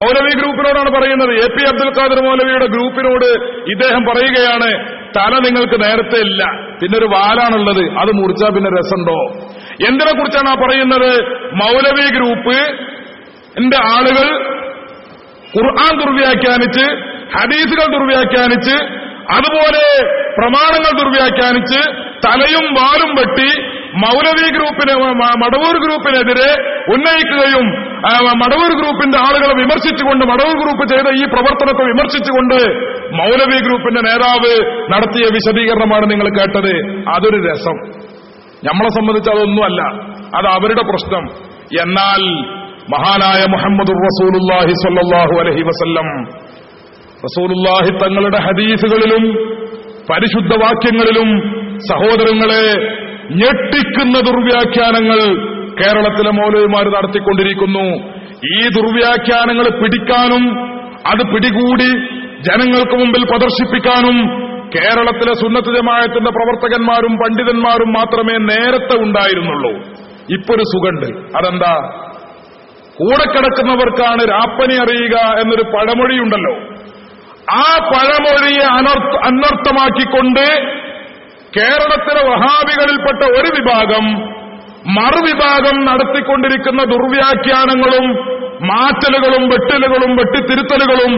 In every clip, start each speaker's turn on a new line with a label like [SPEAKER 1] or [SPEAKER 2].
[SPEAKER 1] മൗലവി ഗ്രൂപ്പിനോടാണ് പറയുന്നത്. A P Abdul Khader മൗലവിയുടെ ഗ്രൂപ്പിനോട് ഇദ്ദേഹം പറയുകയാണ് തല നിങ്ങൾക്ക് നേരത്തെ ഇല്ല. പിന്നെ ഒരു വാലാണുള്ളത്. അത് മുറിച്ചാൽ പിന്നെ രസമുണ്ടോ? എന്തിനെ കുറിച്ചാണ് ആ പറയുന്നത്? മൗലവി ഗ്രൂപ്പ് എന്റെ ആളുകൾ ഖുർആൻ ദുർവ്യാഖ്യാനിച്ച് ഹദീസുകൾ ദുർവ്യാഖ്യാനിച്ച് അതുപോലെ പ്രമാണങ്ങൾ ദുർവ്യാഖ്യാനിച്ച് തലയും വാലും വെട്ടി മൗലവി ഗ്രൂപ്പിന് മടവൂർ ഗ്രൂപ്പിനെതിരെ ഉന്നയിക്കുകയും മടവൂർ ഗ്രൂപ്പിന്റെ ആളുകളെ വിമർശിച്ചുകൊണ്ട് മടവൂർ ഗ്രൂപ്പ് ചെയ്ത ഈ പ്രവർത്തനത്തെ വിമർശിച്ചുകൊണ്ട് മൗലവി ഗ്രൂപ്പിന്റെ നേതാവ് നടത്തിയ വിശദീകരണമാണ് നിങ്ങൾ കേട്ടത്. അതൊരു രസം. നമ്മളെ സംബന്ധിച്ച് അതൊന്നുമല്ല. അത് അവരുടെ പ്രശ്നം. എന്നാൽ മഹാനായ മുഹമ്മദ് റസൂലുല്ലാഹി സല്ലാഹു അലഹി വസല്ലം റസൂലുല്ലാഹി തങ്ങളുടെ ഹദീസുകളിലും പരിശുദ്ധ വാക്യങ്ങളിലും സഹോദരങ്ങളെ ഞെട്ടിക്കുന്ന ദുർവ്യാഖ്യാനങ്ങൾ കേരളത്തിലെ മൗലവിമാർ നടത്തിക്കൊണ്ടിരിക്കുന്നു. ഈ ദുർവ്യാഖ്യാനങ്ങൾ പിടിക്കാനും അത് പിടികൂടി ജനങ്ങൾക്ക് മുമ്പിൽ പ്രദർശിപ്പിക്കാനും കേരളത്തിലെ സുന്നത്ത് ജമായത്തിന്റെ പ്രവർത്തകന്മാരും പണ്ഡിതന്മാരും മാത്രമേ നേരത്തെ ഉണ്ടായിരുന്നുള്ളൂ. ഇപ്പൊ ഒരു സുഖണ്ട്. അതെന്താ? കൂടെ കിടക്കുന്നവർക്കാണ് രാപ്പനി അറിയുക എന്നൊരു പഴമൊഴിയുണ്ടല്ലോ. ആ പഴമൊഴിയെ അനർത്ഥ അനർത്ഥമാക്കിക്കൊണ്ട് കേരളത്തിലെ വഹാബികളിൽപ്പെട്ട ഒരു വിഭാഗം മറുവിഭാഗം നടത്തിക്കൊണ്ടിരിക്കുന്ന ദുർവ്യാഖ്യാനങ്ങളും മാറ്റലുകളും വെട്ടലുകളും വെട്ടിത്തിരുത്തലുകളും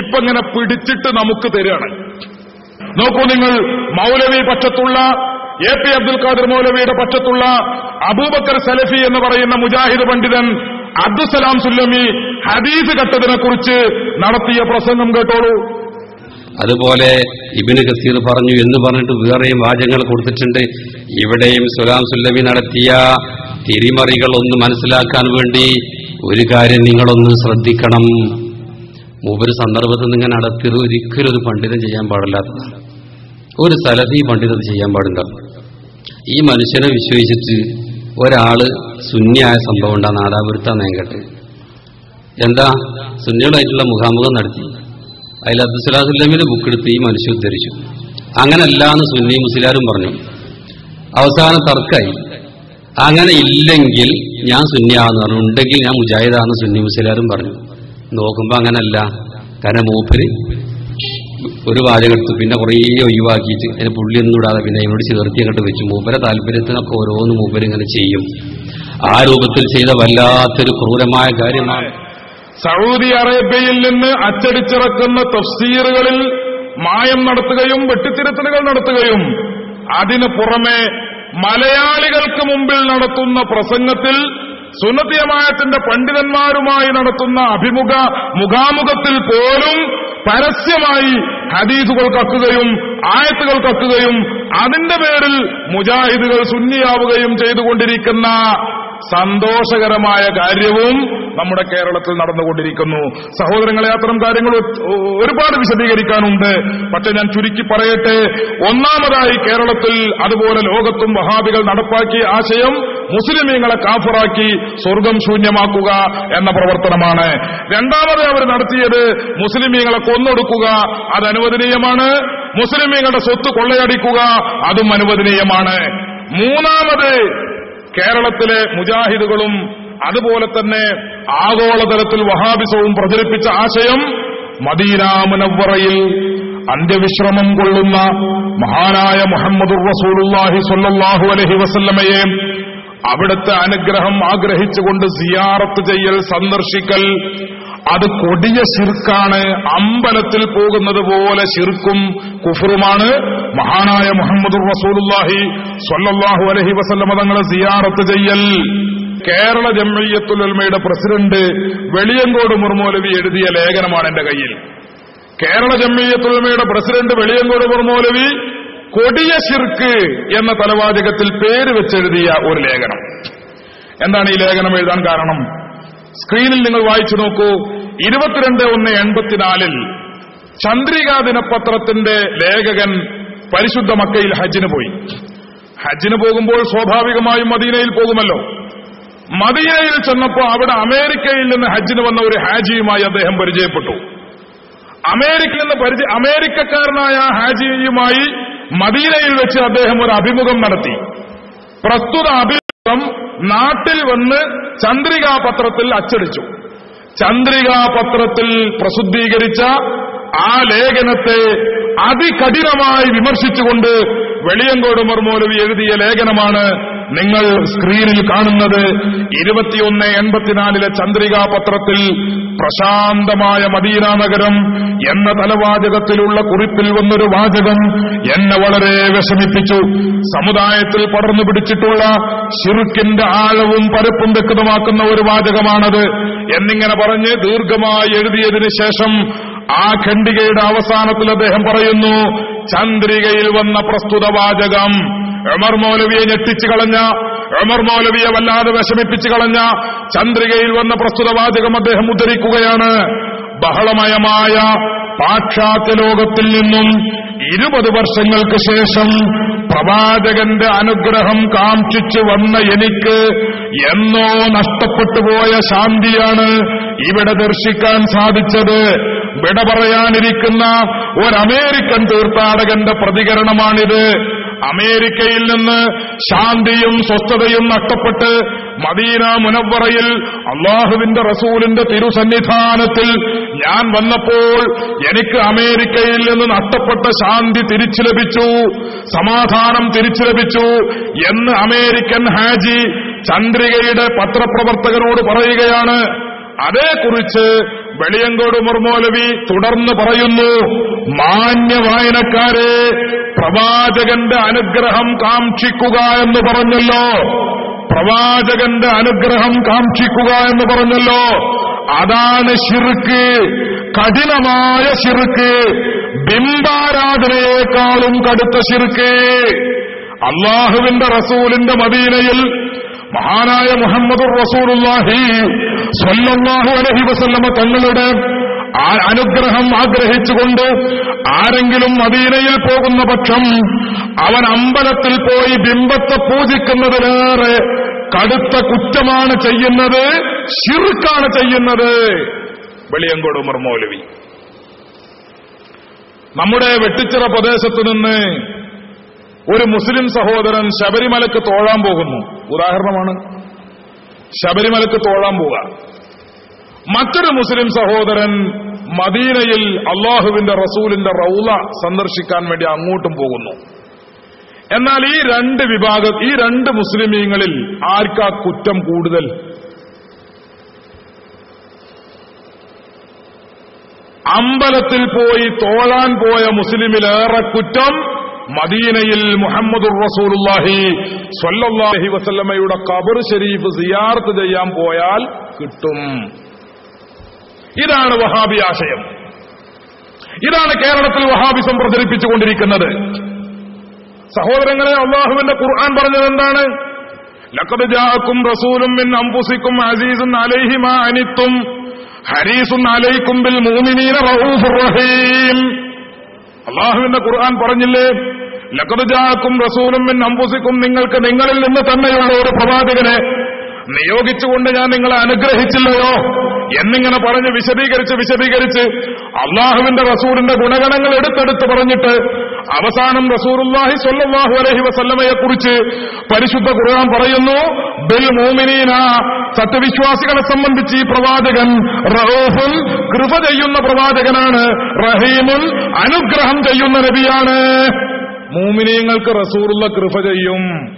[SPEAKER 1] ഇപ്പൊ ഇങ്ങനെ പിടിച്ചിട്ട് നമുക്ക് തരികയാണ്. നോക്കൂ നിങ്ങൾ മൗലവി പക്ഷത്തുള്ള എ പി അബ്ദുൽ ഖാദർ മൗലവിയുടെ പക്ഷത്തുള്ള അബൂബക്കർ സലഫി എന്ന് പറയുന്ന മുജാഹിദ് പണ്ഡിതൻ അബ്ദുസലാം സുല്ലമി ഹദീസ് ഘട്ടത്തിനെ കുറിച്ച് നടത്തിയ പ്രസംഗം കേട്ടോളൂ.
[SPEAKER 2] അതുപോലെ ഇബിന് കസീർ പറഞ്ഞു എന്ന് പറഞ്ഞിട്ട് വേറെയും വാചകങ്ങൾ കൊടുത്തിട്ടുണ്ട്. ഇവിടെയും സുലാം സുല്ലമി നടത്തിയ തിരിമറികൾ ഒന്ന് മനസ്സിലാക്കാൻ വേണ്ടി ഒരു കാര്യം നിങ്ങളൊന്ന് ശ്രദ്ധിക്കണം. മൂപ്പര് സന്ദർഭത്തിൽ നിന്ന് ഇങ്ങനെ നടത്തിയത് ഒരിക്കലും ഒരു പണ്ഡിതം ചെയ്യാൻ പാടില്ലാത്തതാണ്. ഒരു സലഫി പണ്ഡിതം ചെയ്യാൻ പാടില്ല. ഈ മനുഷ്യനെ വിശ്വസിച്ചിട്ട് ഒരാൾ സുന്യായ സംഭവം ഉണ്ടാ നാദാപുരത്താ നേങ്കട്ട്. എന്താ? സുന്നികളായിട്ടുള്ള മുഖാമുഖം നടത്തി. അതിൽ അബ്ദുസലാഹുല്ലമിന് ബുക്ക് എടുത്ത് ഈ മനുഷ്യ ഉദ്ധരിച്ചു. അങ്ങനല്ല എന്ന് സുന്നി മുസ്ലിയാരും പറഞ്ഞു. അവസാന തർക്കായി. അങ്ങനെ ഇല്ലെങ്കിൽ ഞാൻ സുന്നിയാന്ന് പറഞ്ഞു. ഉണ്ടെങ്കിൽ ഞാൻ മുജാഹിദാന്ന് സുന്നി മുസ്ലിയാരും പറഞ്ഞു. നോക്കുമ്പോ അങ്ങനല്ല. കാരണം മൂപ്പര് ഒരു വാചകെടുത്തു പിന്നെ കുറേ ഒഴിവാക്കിയിട്ട് അതിന് പുള്ളിയൊന്നും ഇടാതെ പിന്നെ അതിനോട് ചേർത്തി അങ്ങോട്ട് വെച്ചു. മൂപ്പരെ താല്പര്യത്തിനൊക്കെ ഓരോന്ന് മൂപ്പര് ഇങ്ങനെ ചെയ്യും. ആ രൂപത്തിൽ ചെയ്ത വല്ലാത്തൊരു ക്രൂരമായ കാര്യമാണ്.
[SPEAKER 1] സൗദി അറേബ്യയിൽ നിന്ന് അച്ചടിച്ചിറക്കുന്ന തഫ്സീറുകളിൽ മായം നടത്തുകയും വെട്ടിത്തിരുത്തലുകൾ നടത്തുകയും അതിനു പുറമെ മലയാളികൾക്ക് മുമ്പിൽ നടത്തുന്ന പ്രസംഗത്തിൽ സുന്നത്തിയമായത്തിന്റെ പണ്ഡിതന്മാരുമായി നടത്തുന്ന അഭിമുഖ മുഖാമുഖത്തിൽ പോലും പരസ്യമായി ഹദീസുകൾ കക്കുകയും ആയത്തുകൾ കക്കുകയും അതിന്റെ പേരിൽ മുജാഹിദുകൾ സുന്നിയാവുകയും ചെയ്തുകൊണ്ടിരിക്കുന്ന സന്തോഷകരമായ കാര്യവും നമ്മുടെ കേരളത്തിൽ നടന്നുകൊണ്ടിരിക്കുന്നു. സഹോദരങ്ങളെ അത്തരം കാര്യങ്ങൾ ഒരുപാട് വിശദീകരിക്കാനുണ്ട്. പക്ഷെ ഞാൻ ചുരുക്കി പറയട്ടെ ഒന്നാമതായി കേരളത്തിൽ അതുപോലെ ലോകത്തും വഹാബികൾ നടപ്പാക്കിയ ആശയം മുസ്ലിമീങ്ങളെ കാഫറാക്കി സ്വർഗം ശൂന്യമാക്കുക എന്ന പ്രവർത്തനമാണ്. രണ്ടാമത് അവർ നടത്തിയത് മുസ്ലിമീങ്ങളെ കൊന്നൊടുക്കുക അത് അനുവദനീയമാണ്. മുസ്ലിമീങ്ങളുടെ സ്വത്ത് കൊള്ളയടിക്കുക അതും അനുവദനീയമാണ്. മൂന്നാമത് കേരളത്തിലെ മുജാഹിദുകളും അതുപോലെ തന്നെ ആഗോളതലത്തിൽ വഹാബിസവും പ്രചരിപ്പിച്ച ആശയം മദീന മുനവ്വറയിൽ അന്ത്യവിശ്രമം കൊള്ളുന്ന മഹാനായ മുഹമ്മദ് റസൂലുല്ലാഹി സ്വല്ലല്ലാഹു അലഹി വസല്ലമയെ അവിടുത്തെ അനുഗ്രഹം ആഗ്രഹിച്ചുകൊണ്ട് സിയാറത്ത് ചെയ്യൽ സന്ദർശിക്കൽ അത് കൊടിയ ശിർക്കാണ്. അമ്പലത്തിൽ പോകുന്നത് പോലെ ശിർക്കും കുഫറുമാണ്. മഹാനായ മുഹമ്മദ് റസൂലുല്ലാഹി സ്വല്ലല്ലാഹു അലഹി വസല്ലമ തങ്ങളെ സിയാറത്ത് ചെയ്യൽ. കേരള ജംഇയ്യത്തുൽ ഉലമയുടെ പ്രസിഡന്റ് വെളിയങ്കോട് മുർമോലവി എഴുതിയ ലേഖനമാണ് എന്റെ കയ്യിൽ. കേരള ജംഇയ്യത്തുൽ ഉലമയുടെ പ്രസിഡന്റ് വെളിയങ്കോട് മുർമോലവി കൊടിയ ശിർക്ക് എന്ന തലവാചകത്തിൽ പേര് വെച്ചെഴുതിയ ഒരു ലേഖനം. എന്താണ് ഈ ലേഖനം എഴുതാൻ കാരണം? സ്ക്രീനിൽ നിങ്ങൾ വായിച്ചു നോക്കൂ. ഇരുപത്തിരണ്ട് ഒന്ന് എൺപത്തിനാലിൽ ചന്ദ്രികാ ദിനപത്രത്തിന്റെ ലേഖകൻ പരിശുദ്ധ മക്കയിൽ ഹജ്ജിന് പോയി. ഹജ്ജിന് പോകുമ്പോൾ സ്വാഭാവികമായും മദീനയിൽ പോകുമല്ലോ. മദീനയിൽ ചെന്നപ്പോ അവിടെ അമേരിക്കയിൽ നിന്ന് ഹജ്ജിന് വന്ന ഒരു ഹാജിയുമായി അദ്ദേഹം പരിചയപ്പെട്ടു. അമേരിക്കയിൽ നിന്ന് പരിചയ അമേരിക്കക്കാരനായ ഹാജിയുമായി മദീനയിൽ വെച്ച് അദ്ദേഹം ഒരു അഭിമുഖം നടത്തി. പ്രസ്തുത അഭിമുഖം നാട്ടിൽ വന്ന് ചന്ദ്രികാ പത്രത്തിൽ അച്ചടിച്ചു. ചന്ദ്രികാ പത്രത്തിൽ പ്രസിദ്ധീകരിച്ച ആ ലേഖനത്തെ അതികഠിനമായി വിമർശിച്ചുകൊണ്ട് വെളിയങ്കോട് മർമോലവി എഴുതിയ ലേഖനമാണ് നിങ്ങൾ സ്ക്രീനിൽ കാണുന്നത് ഇരുപത്തിയൊന്ന് എൺപത്തിനാലിലെ ചന്ദ്രികാ പത്രത്തിൽ പ്രശാന്തമായ മദീന നഗരം എന്ന തലവാചകത്തിലുള്ള കുറിപ്പിൽ വന്നൊരു വാചകം എന്നെ വളരെ വിഷമിപ്പിച്ചു. സമുദായത്തിൽ പടർന്നു പിടിച്ചിട്ടുള്ള ഷിറുക്കിന്റെ ആഴവും പരപ്പും വ്യക്തമാക്കുന്ന ഒരു വാചകമാണത്. എന്നിങ്ങനെ പറഞ്ഞ് ദീർഘമായി എഴുതിയതിനു ശേഷം ആ ഖണ്ഡികയുടെ അവസാനത്തിൽ അദ്ദേഹം പറയുന്നു ചന്ദ്രികയിൽ വന്ന പ്രസ്തുത വാചകം ഉമർ മൗലവിയെ ഞെട്ടിച്ചു കളഞ്ഞ ഉമർ മൗലവിയെ വല്ലാതെ വിഷമിപ്പിച്ചു കളഞ്ഞ ചന്ദ്രികയിൽ വന്ന പ്രസ്തുത വാചകം അദ്ദേഹം ഉദ്ധരിക്കുകയാണ്. ബഹളമയമായ പാശ്ചാത്യ ലോകത്തിൽ നിന്നും ഇരുപത് വർഷങ്ങൾക്ക് ശേഷം പ്രവാചകന്റെ അനുഗ്രഹം കാംക്ഷിച്ചു വന്ന എനിക്ക് എന്നോ നഷ്ടപ്പെട്ടുപോയ ശാന്തിയാണ് ഇവിടെ ദർശിക്കാൻ സാധിച്ചത്. വിട പറയാനിരിക്കുന്ന ഒരു അമേരിക്കൻ തീർത്ഥാടകന്റെ പ്രതികരണമാണിത്. അമേരിക്കയിൽ നിന്ന് ശാന്തിയും സ്വസ്ഥതയും നഷ്ടപ്പെട്ട് മദീന മുനവറയിൽ അള്ളാഹുവിന്റെ റസൂലിന്റെ തിരുസന്നിധാനത്തിൽ ഞാൻ വന്നപ്പോൾ എനിക്ക് അമേരിക്കയിൽ നിന്ന് നഷ്ടപ്പെട്ട ശാന്തി തിരിച്ചു ലഭിച്ചു സമാധാനം തിരിച്ചു ലഭിച്ചു എന്ന് അമേരിക്കൻ ഹാജി ചന്ദ്രികയുടെ പത്രപ്രവർത്തകനോട് പറയുകയാണ്. അതേക്കുറിച്ച് വെളിയങ്കോട് മുർമോലവി തുടർന്ന് പറയുന്നു മാന്യ വായനക്കാരെ പ്രവാചകന്റെ അനുഗ്രഹം കാക്ഷിക്കുക എന്ന് പറഞ്ഞല്ലോ. പ്രവാചകന്റെ അനുഗ്രഹം കാക്ഷിക്കുക എന്ന് പറഞ്ഞല്ലോ. അതാണ് ശിർക്ക് കഠിനമായ ശിർക്ക്. ബിംബാരാധനയേക്കാളും കടുത്ത ശിർക്ക്. അള്ളാഹുവിന്റെ റസൂലിന്റെ മദീനയിൽ മഹാനായ മുഹമ്മദ് റസൂലുല്ലാഹി സ്വല്ലല്ലാഹു അലഹി വസല്ലമ തങ്ങളുടെ അനുഗ്രഹം ആഗ്രഹിച്ചുകൊണ്ട് ആരെങ്കിലും മദീനയിൽ പോകുന്ന പക്ഷം അവൻ അമ്പലത്തിൽ പോയി ബിംബത്തെ പൂജിക്കുന്നതിലേറെ കടുത്ത കുറ്റമാണ് ചെയ്യുന്നത് ശിർക്കാണ് ചെയ്യുന്നത്. വെളിയങ്കോട് ഉമർ മൗലവി. നമ്മുടെ വെട്ടിച്ചിറ പ്രദേശത്ത് നിന്ന് ഒരു മുസ്ലിം സഹോദരൻ ശബരിമലക്ക് തോഴാൻ പോകുന്നു. ഉദാഹരണമാണ് ശബരിമലക്ക് തോഴാൻ പോവുക. മറ്റൊരു മുസ്ലിം സഹോദരൻ മദീനയിൽ അള്ളാഹുവിന്റെ റസൂലിന്റെ റൌല സന്ദർശിക്കാൻ വേണ്ടി അങ്ങോട്ടും പോകുന്നു. എന്നാൽ ഈ രണ്ട് വിഭാഗം ഈ രണ്ട് മുസ്ലിമീങ്ങളിൽ ആർക്കാ കുറ്റം കൂടുതൽ? അമ്പലത്തിൽ പോയി തോഴാൻ പോയ മുസ്ലിമിലേറെ കുറ്റം മദീനയിൽ മുഹമ്മദുർ റസൂലുല്ലാഹി സ്വല്ലല്ലാഹി വസല്ലമയുടെ ഖബർ ഷെരീഫ് സിയാർത്ത് ചെയ്യാൻ പോയാൽ കിട്ടും. ഇതാണ് വഹാബി ആശയം. ഇതാണ് കേരളത്തിൽ വഹാബിസം പ്രചരിപ്പിച്ചുകൊണ്ടിരിക്കുന്നത് സഹോദരങ്ങളെ അള്ളാഹുവിന്റെ ഖുർആൻ പറഞ്ഞത് എന്താണ്? ജാഅക്കും റസൂലും മിൻ അൻഫുസിക്കും അസീസും അലൈഹി മാ അനിത്തും ഹരീസും അലൈക്കും ബിൽ മൂമിനീന റഊഫുർ റഹീം. അള്ളാഹുവിന്റെ ഖുർആൻ പറഞ്ഞില്ലേ? ജാഅക്കും റസൂലും മിൻ അൻഫുസിക്കും നിങ്ങൾക്ക് നിങ്ങളിൽ നിന്ന് തന്നെയുള്ള ഒരു പ്രവാചകനെ നിയോഗിച്ചുകൊണ്ട് ഞാൻ നിങ്ങളെ അനുഗ്രഹിച്ചില്ലയോ? എന്നിങ്ങനെ പറഞ്ഞ് വിശദീകരിച്ച് വിശദീകരിച്ച് അള്ളാഹുവിന്റെ റസൂലിന്റെ ഗുണഗണങ്ങൾ എടുത്തെടുത്ത് പറഞ്ഞിട്ട് അവസാനം റസൂറുല്ലാഹി സ്വല്ലല്ലാഹു അലൈഹി വസല്ലമയെ കുറിച്ച് പരിശുദ്ധ ഖുർആൻ പറയുന്നു ബിൽ മോമിനീന സത്യവിശ്വാസികളെ സംബന്ധിച്ച് ഈ പ്രവാചകൻ റഹൂഫുൻ കൃപ ചെയ്യുന്ന പ്രവാചകനാണ് റഹീമുൻ അനുഗ്രഹം ചെയ്യുന്ന നബിയാണ്. മൂമിനീങ്ങൾക്ക് റസൂറുള്ള കൃപ ചെയ്യും.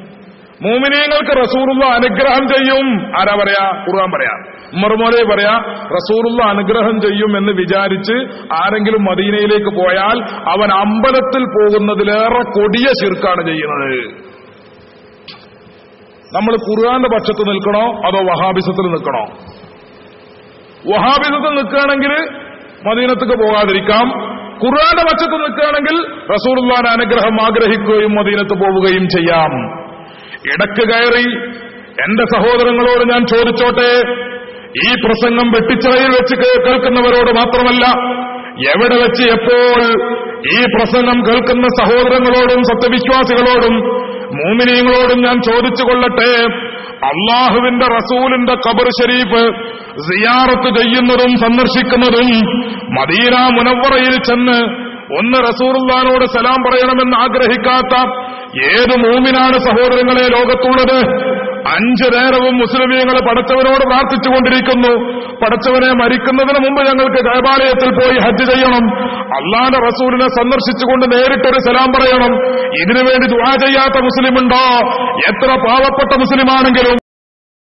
[SPEAKER 1] മൂമിനീങ്ങൾക്ക് റസൂറുള്ള അനുഗ്രഹം ചെയ്യും. ആരാ പറയാ? ഖുർആൻ പറയാ. മറുമോലെ പറയാ റസൂറുള്ള അനുഗ്രഹം ചെയ്യും എന്ന് വിചാരിച്ച് ആരെങ്കിലും മദീനയിലേക്ക് പോയാൽ അവൻ അമ്പലത്തിൽ പോകുന്നതിലേറെ കൊടിയ ശിർക്കാണ് ചെയ്യുന്നത്. നമ്മൾ ഖുർആന്റെ പക്ഷത്ത് നിൽക്കണോ അതോ വഹാബിസത്തിൽ നിൽക്കണോ? വഹാബിസത്തിൽ നിൽക്കുകയാണെങ്കിൽ മദീനത്തേക്ക് പോകാതിരിക്കാം. ഖുർആന്റെ പക്ഷത്ത് നിൽക്കുകയാണെങ്കിൽ റസൂറുള്ള അനുഗ്രഹം ആഗ്രഹിക്കുകയും മദീനത്ത് പോവുകയും ചെയ്യാം. ഇടയ്ക്ക് കയറി എന്റെ സഹോദരങ്ങളോട് ഞാൻ ചോദിച്ചോട്ടെ ഈ പ്രസംഗം വെട്ടിച്ചിറയിൽ വെച്ച് കേൾക്കുന്നവരോട് മാത്രമല്ല എവിടെ വെച്ച് എപ്പോൾ ഈ പ്രസംഗം കേൾക്കുന്ന സഹോദരങ്ങളോടും സത്യവിശ്വാസികളോടും മൂമിനീങ്ങളോടും ഞാൻ ചോദിച്ചു കൊള്ളട്ടെ അള്ളാഹുവിന്റെ റസൂലിന്റെ ഖബർ ഷരീഫ് സിയാറത്ത് ചെയ്യുന്നതും സന്ദർശിക്കുന്നതും മദീന മുനവറയിൽ ചെന്ന് ഒന്ന് റസൂറുല്ലാനോട് സലാം പറയണമെന്ന് ആഗ്രഹിക്കാത്ത ഏത് മൂമിനാണ് സഹോദരങ്ങളെ ലോകത്തുള്ളത്? അഞ്ചു നേരവും മുസ്ലിമീങ്ങൾ പടച്ചവനോട് പ്രാർത്ഥിച്ചുകൊണ്ടിരിക്കുന്നു. പടച്ചവനെ മരിക്കുന്നതിന് മുമ്പ് ഞങ്ങൾക്ക് ദേവാലയത്തിൽ പോയി ഹജ്ജ് ചെയ്യണം. അള്ളാന്റെ റസൂലിനെ സന്ദർശിച്ചുകൊണ്ട് നേരിട്ടൊരു സലാം പറയണം. ഇതിനുവേണ്ടി ദുആ ചെയ്യാത്ത മുസ്ലിമുണ്ടോ? എത്ര പാവപ്പെട്ട മുസ്ലിമാണെങ്കിലും